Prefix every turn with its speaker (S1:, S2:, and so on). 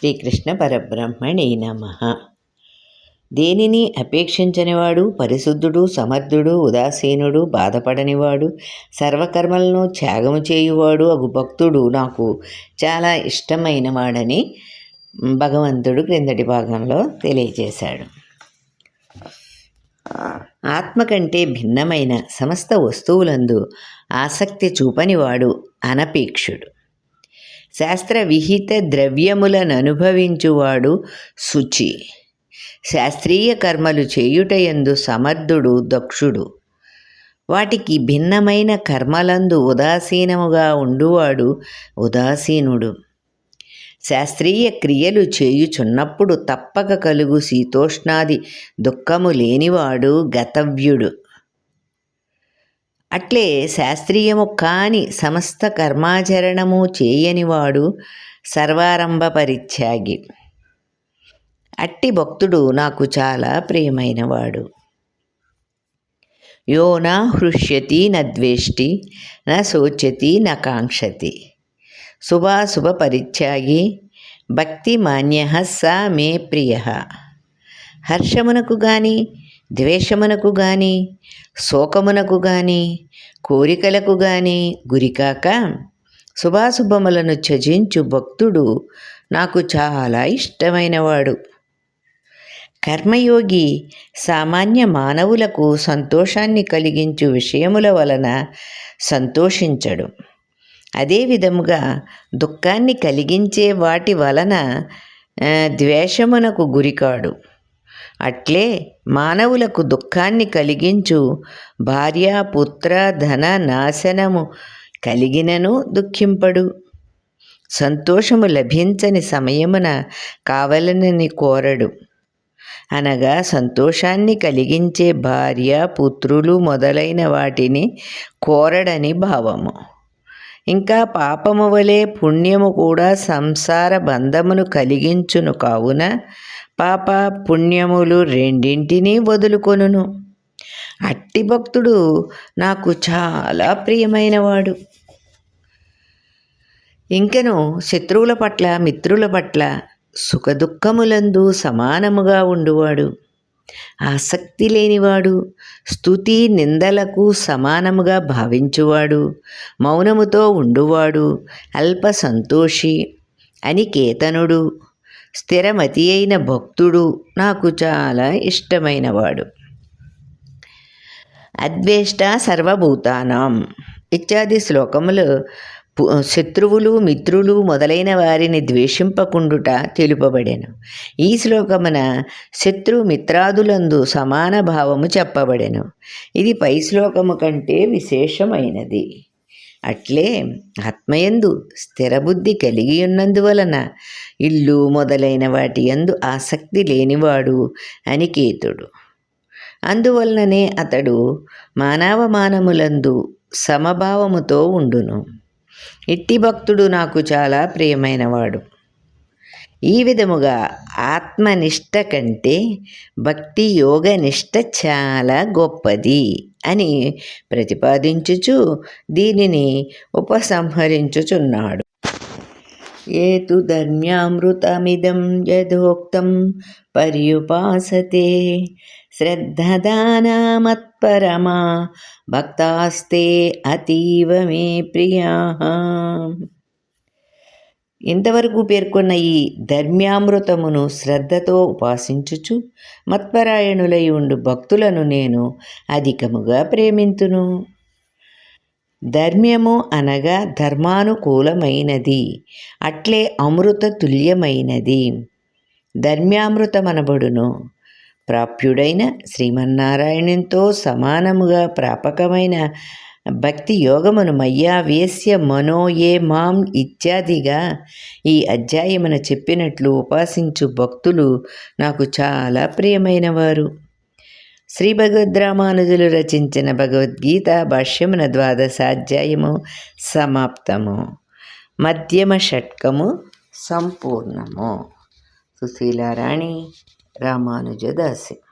S1: శ్రీకృష్ణ పరబ్రహ్మణే నమ. దేనిని అపేక్షించనివాడు పరిశుద్ధుడు సమర్థుడు ఉదాసీనుడు బాధపడనివాడు సర్వకర్మలను త్యాగము చేయువాడు అగు భక్తుడు నాకు చాలా ఇష్టమైన వాడని భగవంతుడు క్రిందటి భాగంలో తెలియజేశాడు. ఆత్మ కంటే భిన్నమైన సమస్త వస్తువులందు ఆసక్తి చూపనివాడు అనపేక్షుడు. శాస్త్ర విహిత ద్రవ్యములను అనుభవించువాడు శుచి. శాస్త్రీయ కర్మలు చేయుటయందు సమర్థుడు దక్షుడు. వాటికి భిన్నమైన కర్మలందు ఉదాసీనముగా ఉండువాడు ఉదాసీనుడు. శాస్త్రీయ క్రియలు చేయుచున్నప్పుడు తప్పక కలుగు శీతోష్ణాది దుఃఖము లేనివాడు గతవ్యుడు. అట్లే శాస్త్రీయము కాని సమస్త కర్మాచరణము చేయనివాడు సర్వారంభ పరిత్యాగి అట్టి భక్తుడు నాకు చాలా ప్రియమైనవాడు. యో నా హృష్యతి నద్వేష్టి న శోచతి నా కాంక్షతి. శుభాశుభ పరిత్యాగి భక్తి మాన్య సా మే ప్రియ. హర్షమునకు గాని ద్వేషమునకు గాని శోకమునకు గాని కోరికలకు గాని గురికాక శుభాశుభములను త్యజించు భక్తుడు నాకు చాలా ఇష్టమైనవాడు. కర్మయోగి సామాన్య మానవులకు సంతోషాన్ని కలిగించు విషయముల వలన సంతోషించడు. అదే విధముగా దుఃఖాన్ని కలిగించే వాటి వలన ద్వేషమునకు గురికాడు అట్లే మానవులకు దుఃఖాన్ని కలిగించు. భార్య పుత్ర ధన నాశనము కలిగినను దుఃఖింపడు. సంతోషము లభించని సమయమున కావలనని కోరడు. అనగా సంతోషాన్ని కలిగించే భార్య పుత్రులు మొదలైన వాటిని కోరడని భావము. ఇంకా పాపము వలె పుణ్యము కూడా సంసార బంధమును కలిగించును కావున పాప పుణ్యములు రెండింటినీ వదులుకొనును. అట్టి భక్తుడు నాకు చాలా ప్రియమైనవాడు. ఇంకను శత్రువుల పట్ల మిత్రుల పట్ల సుఖదుఖములందు సమానముగా ఉండువాడు. ఆసక్తి లేనివాడు స్థుతి నిందలకు సమానముగా భావించువాడు మౌనముతో ఉండువాడు అల్ప సంతోషి అనికేతనుడు స్థిరమతి అయిన భక్తుడు నాకు చాలా ఇష్టమైనవాడు. అద్వేష్ట సర్వభూతానాం. ఇత్యాది శ్లోకములు శత్రువులు మిత్రులు మొదలైన వారిని ద్వేషింపకుండుట తెలుపబడెను. ఈ శ్లోకమున శత్రు మిత్రాదులందు సమాన భావము చెప్పబడెను. ఇది పై శ్లోకము కంటే విశేషమైనది. అట్లే ఆత్మయందు స్థిరబుద్ధి కలిగి ఉన్నందువలన ఇల్లు మొదలైన వాటి యందు ఆసక్తి లేనివాడు అనికేతుడు. అందువలననే అతడు మానవమానములందు సమభావముతో ఉండును. ఇట్టి భక్తుడు నాకు చాలా ప్రియమైనవాడు. ఈ విధముగా ఆత్మనిష్ట కంటే భక్తి యోగ నిష్ట చాలా గొప్పది అని ప్రతిపాదించుచు దీనిని ఉపసంహరించుచున్నాడు. ఏతు ధర్మ్యామృతమిదం యథోక్తం పర్యుపాసతే శ్రద్ధదానామత్పరమా భక్తాస్తే అతీవ మే ప్రియా ఇంతవరకు పేర్కొన్న ఈ ధర్మ్యామృతమును శ్రద్ధతో ఉపాసించుచు మత్పరాయణులై ఉండు భక్తులను నేను అధికముగా ప్రేమింతును. ధర్మ్యము అనగా ధర్మానుకూలమైనది. అట్లే అమృత తుల్యమైనది. ధర్మ్యామృతమనబడును. ప్రాప్యుడైన శ్రీమన్నారాయణునితో సమానముగా ప్రాపకమైన భక్తి యోగమును మయ్యా వేశ్య మనోయే మాం ఇత్యాదిగా ఈ అధ్యాయమున చెప్పినట్లు ఉపాసించు భక్తులు నాకు చాలా ప్రియమైనవారు. శ్రీ భగవద్రామానుజులు రచించిన భగవద్గీత భాష్యమున ద్వాదశాధ్యాయము సమాప్తము. మధ్యమ షట్కము సంపూర్ణము. సుశీలారాణి రామానుజదాసి.